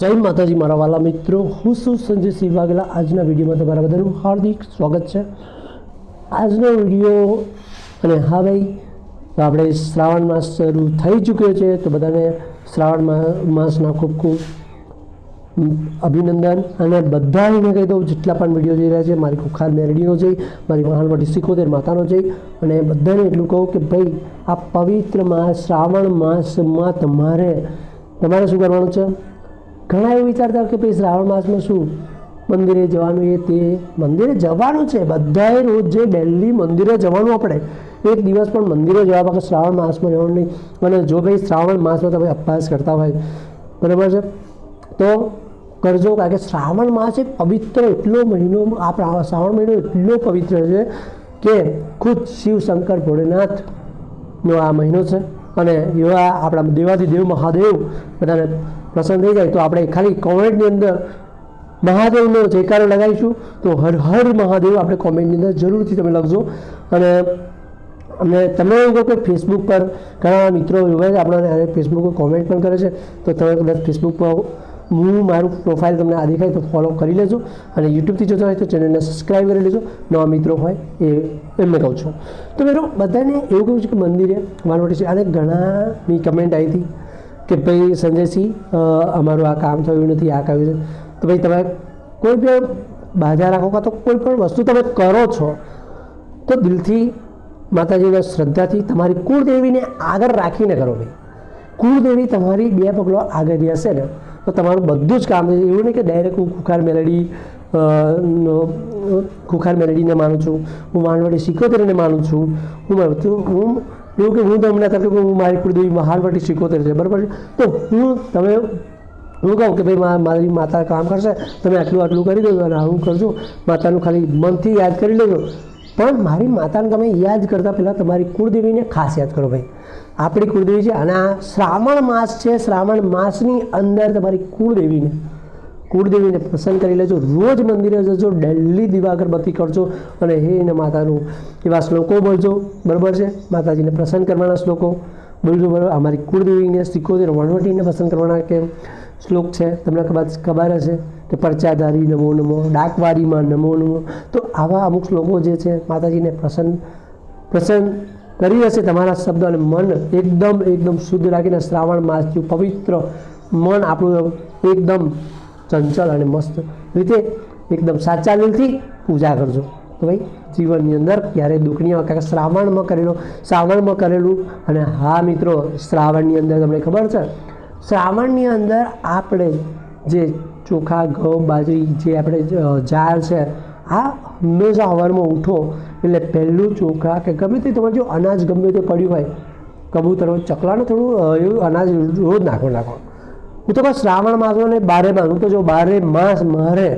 જય માતાજી, મારા વાલા મિત્રો. હું શું સંજય સિંહ વાઘેલા આજના વિડીયોમાં તમારા બધાનું હાર્દિક સ્વાગત છે. આજનો વીડિયો, અને હા ભાઈ, તો આપણે શ્રાવણ માસ શરૂ થઈ ચૂક્યો છે, તો બધાને શ્રાવણ માસના ખૂબ ખૂબ અભિનંદન. અને બધાને કહી દઉં, જેટલા પણ વીડિયો જોઈ રહ્યા છે, મારી ખુખાર મેરડીનો જઈ મારી મહાલવટી સિકોતેર માતાનો જઈ અને બધાને એટલું કહું કે ભાઈ, આ પવિત્ર માસ શ્રાવણ માસમાં તમારે તમારે શું કરવાનું છે? ઘણા એવું વિચારતા કે ભાઈ શ્રાવણ માસમાં શું? મંદિરે જવાનું એ તે. મંદિરે જવાનું છે. બધાએ રોજ જે ડેલી મંદિરે જવાનું આપણે, એક દિવસ પણ મંદિરે જવા બાકી શ્રાવણ માસમાં જવાનું નહીં. અને જો ભાઈ શ્રાવણ માસમાં તમે અભ્યાસ કરતા હોય, બરાબર છે? તો કરજો, કારણ કે શ્રાવણ માસ એ પવિત્ર એટલો મહિનો, આ શ્રાવણ મહિનો એટલો પવિત્ર છે કે ખુદ શિવ શંકર ભોળેનાથનો આ મહિનો છે. અને એવા આપણા દેવાથી દેવ મહાદેવ બધાને પ્રસન્ન થઈ જાય, તો આપણે ખાલી કોમેન્ટની અંદર મહાદેવનો જયકારો લગાવીશું. તો હર હર મહાદેવ આપણે કોમેન્ટની અંદર જરૂરથી તમે લખજો. અને અને તમે એવું કહો કે ફેસબુક પર ઘણા મિત્રો એવા આપણા ફેસબુક પર કોમેન્ટ પણ કરે છે, તો તમે કદાચ ફેસબુક પર હું મારું પ્રોફાઇલ તમને આ દેખાય તો ફોલો કરી લેજો અને યુટ્યુબથી જોતા હોય તો ચેનલને સબસ્ક્રાઈબ કરી લેજો. નવા મિત્રો હોય એ એમને કહું છું. તો મિત્રો, બધાને એવું કહું છું કે મંદિરે વાનવટી છે. અને ઘણાની કમેન્ટ આવી હતી કે ભાઈ સંજયસિંહ અમારું આ કામ થયું નથી, આ છે. તો ભાઈ તમે કોઈ પણ બાધા રાખો કાં તો કોઈ પણ વસ્તુ તમે કરો છો, તો દિલથી, માતાજીના શ્રદ્ધાથી તમારી કુળદેવીને આગળ રાખીને કરો ભાઈ. કુળદેવી તમારી બે પગલો આગળ હશે ને. તો તમારું બધું જ કામ, એવું નહીં કે ડાયરેક્ટ હું ખુખાર મેલડી ખુખાર મેલડીને માનું છું, હું માનવડી સિકોતેરને માનું છું, હું મારું હું, એવું કે હું તમને અત્યારે કે હું મારી કુળદેવી મહાનવટી સિકોતેર છે, બરાબર? તો હું, તમે, હું કહું કે ભાઈ મારી માતા કામ કરશે, તમે આટલું આટલું કરી દેજો અને આવું કરજો, માતાનું ખાલી મનથી યાદ કરી લેજો. પણ મારી માતાને તમે યાદ કરતાં પહેલાં તમારી કુળદેવીને ખાસ યાદ કરો ભાઈ. આપણી કુળદેવી છે અને આ શ્રાવણ માસ છે, શ્રાવણ માસની અંદર તમારી કુળદેવીને કુળદેવીને પસંદ કરી લેજો. રોજ મંદિરે જજો, ડેલી દિવાગર અગરબત્તી કરજો અને હે એને માતાનું એવા શ્લોકો બોલજો. બરાબર છે? માતાજીને પ્રસન્ન કરવાના શ્લોકો. બોલજો બરાબર અમારી કુળદેવીને સિકોતેર વણવટીને પસંદ કરવાના કે શ્લોક છે? તમને કદાચ ખબર હશે. કે પરચાધારી નમો નમો, ડાકવારીમાં નમો નમો. તો આવા અમુક શ્લોકો જે છે, માતાજીને પ્રસન્ન પ્રસન્ન કરી હશે તમારા શબ્દ અને મન એકદમ એકદમ શુદ્ધ રાખીને શ્રાવણ માસથી પવિત્ર મન આપણું એકદમ ચંચળ અને મસ્ત રીતે એકદમ સાચા દિલથી પૂજા કરજો. તો ભાઈ, જીવનની અંદર ક્યારેય દુઃખની કારણ શ્રાવણમાં કરેલો, શ્રાવણમાં કરેલું અને હા મિત્રો, શ્રાવણની અંદર તમને ખબર છે, શ્રાવણની અંદર આપણે જે ચોખા, ઘઉં, બાજરી જે આપણે જાર છે, આ હંમેશા સવારમાં ઉઠો એટલે પહેલું ચોખા કે ગમે તે તમારે જો અનાજ ગમે તે પડ્યું હોય કબૂતર ચકલાને થોડું એવું અનાજ રોજ નાખો નાખો. હું તો કહું શ્રાવણ માસ ને બારે માસ, હું તો જો બારે માસ મારે,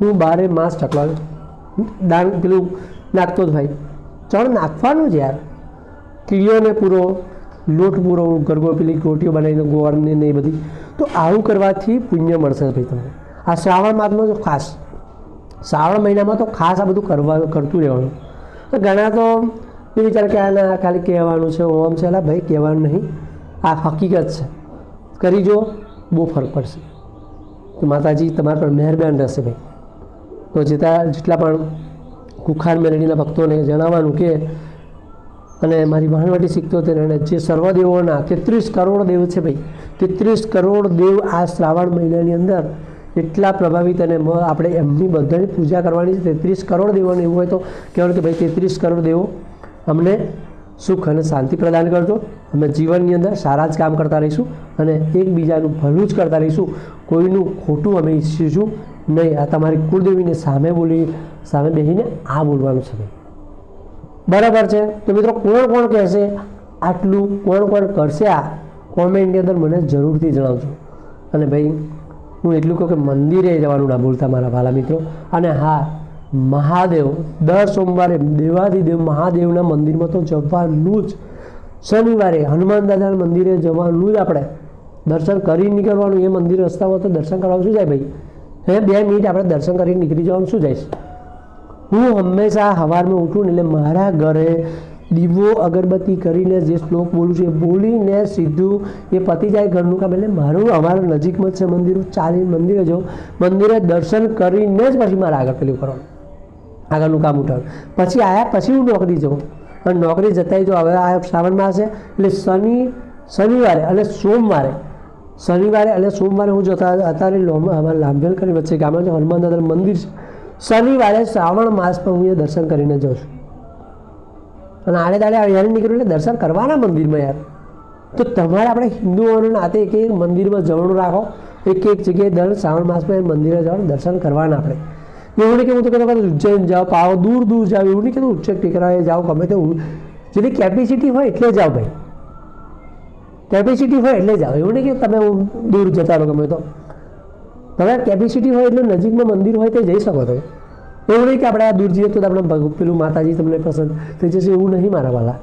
હું બારે માસ ચકલા દાન પેલું નાખતો જ ભાઈ ચણ નાખવાનું જ યાર. કીડીઓને પૂરો, લોટ પૂરો ગરગો પેલી ગોટીઓ બનાવીને ગોળને ને એ બધી. તો આવું કરવાથી પુણ્ય મળશે ભાઈ તમને. આ શ્રાવણ માસમાં જો ખાસ. શ્રાવણ મહિનામાં તો ખાસ આ બધું કરવા, કરતું રહેવાનું. ઘણા તો એ વિચાર કે આના ખાલી કહેવાનું છે ઓમ છે. અલા ભાઈ, કહેવાનું નહીં. આ હકીકત છે. કરી જો, બહુ ફરક પડશે. તો માતાજી, તમારા પર મહેરબાન રહેશે ભાઈ. તો જેટલા જેટલા પણ કુખાર મેલડીના ભક્તોને જણાવવાનું કે અને મારી શીખતો હતો અને જે સર્વદેવોના તેત્રીસ કરોડ દેવ છે ભાઈ, તેત્રીસ કરોડ દેવ આ શ્રાવણ મહિનાની અંદર એટલા પ્રભાવિત અને આપણે એમની બધાની પૂજા કરવાની છે. તેત્રીસ કરોડ દેવોને એવું હોય તો કહેવાનું કે ભાઈ, તેત્રીસ કરોડ દેવો અમને સુખ અને શાંતિ પ્રદાન કરજો. અમે જીવનની અંદર સારા જ કામ કરતા રહીશું અને એકબીજાનું ભલું જ કરતા રહીશું. કોઈનું ખોટું અમે ઈચ્છીશું નહીં. આ તમારી કુળદેવીને સામે બોલી, સામે બેસીને આ બોલવાનું છે ભાઈ. બરાબર છે? તો મિત્રો કોણ કોણ કહેશે? આટલું કોણ કોણ કરશે આ કોમેન્ટની અંદર મને જરૂરથી જણાવજો. અને ભાઈ, હું એટલું કહું કે મંદિરે જવાનું ના ભૂલતા મારા ભાલા મિત્રો. અને હા, મહાદેવ દર સોમવારે દેવાધિદેવ મહાદેવના મંદિરમાં તો જવાનું જ. શનિવારે હનુમાન દાદાના મંદિરે જવાનું જ આપણે. દર્શન કરી નીકળવાનું, એ મંદિર રસ્તામાં તો દર્શન કરવાનું શું જાય ભાઈ? હે, બે મિનિટ આપણે દર્શન કરીને નીકળી જવાનું શું જાય? હું હંમેશા સવારમાં ઉઠું ને એટલે મારા ઘરે દીવો અગરબત્તી કરીને જે શ્લોક બોલું છું એ બોલીને સીધું એ પતી જાય ઘરનું કામ. એટલે મારું અમારું નજીકમાં છે મંદિર ચાલી મંદિરે જાઉં મંદિરે દર્શન કરીને જ પછી મારે આગળ પેલું કરવાનું, આગળનું કામ ઉઠાવવાનું. પછી આવ્યા પછી હું નોકરી જાઉં. અને નોકરી જતાંય જો હવે આ શ્રાવણમાં હશે એટલે શનિ, શનિવારે અને સોમવારે, શનિવારે અને સોમવારે હું જતા, અત્યારે લાંભેલ કરી વચ્ચે ગામમાં હનુમાન દાદા મંદિર છે શનિવારે શ્રાવણ માસમાં હું એ દર્શન કરીને જાઉં છું. અને આડે દાડે યાર નીકળ્યું એટલે દર્શન કરવાના મંદિરમાં યાર. તો તમારે આપણે હિન્દુઓના નાતે એક એક મંદિરમાં જવાનું રાખો. એક એક જગ્યાએ દર શ્રાવણ માસમાં મંદિરે જવાનું, દર્શન કરવાના આપણે. એવું નહીં કે હું તો કહેતો કહેતો ઉજ્જૈન જાઓ પાવો દૂર દૂર જાઓ, એવું નહીં કે ઉચ્ચક ટેકરાએ જાઓ, ગમે તે જેની કેપેસિટી હોય એટલે જાઓ ભાઈ. કેપેસિટી હોય એટલે જાઓ. એવું નહીં કે તમે દૂર જતા રહો ગમે તો. તમારે કેપેસિટી હોય એટલે નજીકમાં મંદિર હોય તે જઈ શકો તમે. એવું નહીં કે આપણે આ દૂર જઈએ તો આપણે પેલું માતાજી તમને પસંદ થઈ જશે એવું નહીં મારા વાલા.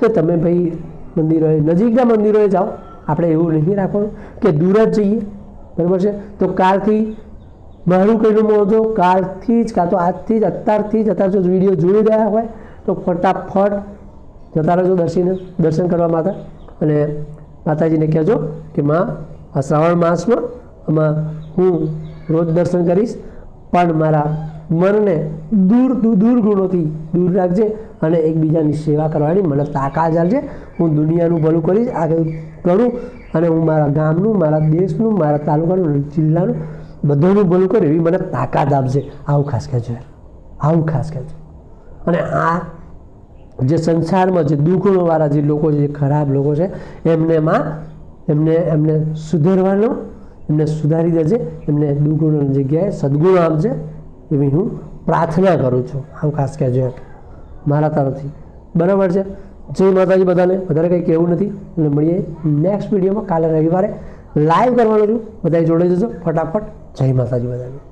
કે તમે ભાઈ મંદિરોએ, નજીકના મંદિરોએ જાઓ. આપણે એવું નહીં રાખવાનું કે દૂર જ જઈએ. બરાબર છે? તો કાલથી મારું કહેલું મોજો કાલથી જ કાં તો આજથી જ, અત્યારથી જ, અત્યારે જો વીડિયો જોઈ રહ્યા હોય તો ફટાફટ જતા રહેજો દર્શીને, દર્શન કરવા માટે. અને માતાજીને કહેજો કે માં, આ શ્રાવણ માસમાં આમાં હું રોજ દર્શન કરીશ, પણ મારા મનને દૂર દૂર ગુણોથી દૂર રાખજે અને એકબીજાની સેવા કરવાની મને તાકાત આપજે. હું દુનિયાનું ભલું કરીશ, આગળ કરું અને હું મારા ગામનું, મારા દેશનું, મારા તાલુકાનું, જિલ્લાનું બધાનું ભલું કરું એવી મને તાકાત આપજે. આવું ખાસ કહેજો આવું ખાસ કહેજો. અને આ જે સંસારમાં જે દુઃખોવાળા જે લોકો જે ખરાબ લોકો છે, એમને માં એમને એમને સુધારવાનો એમને સુધારી દેજે, એમને દુર્ગુણોની જગ્યાએ સદગુણ આપજે એવી હું પ્રાર્થના કરું છું. આમ ખાસ કહેજો એમ. મારા તરફથી. બરાબર છે? જય માતાજી બધાને. વધારે કંઈ કહેવું નથી. એટલે મળીએ નેક્સ્ટ વિડીયોમાં કાલે રવિવારે લાઈવ કરવાનું છું. બધા જોડે જજો. ફટાફટ. જય માતાજી બધાને.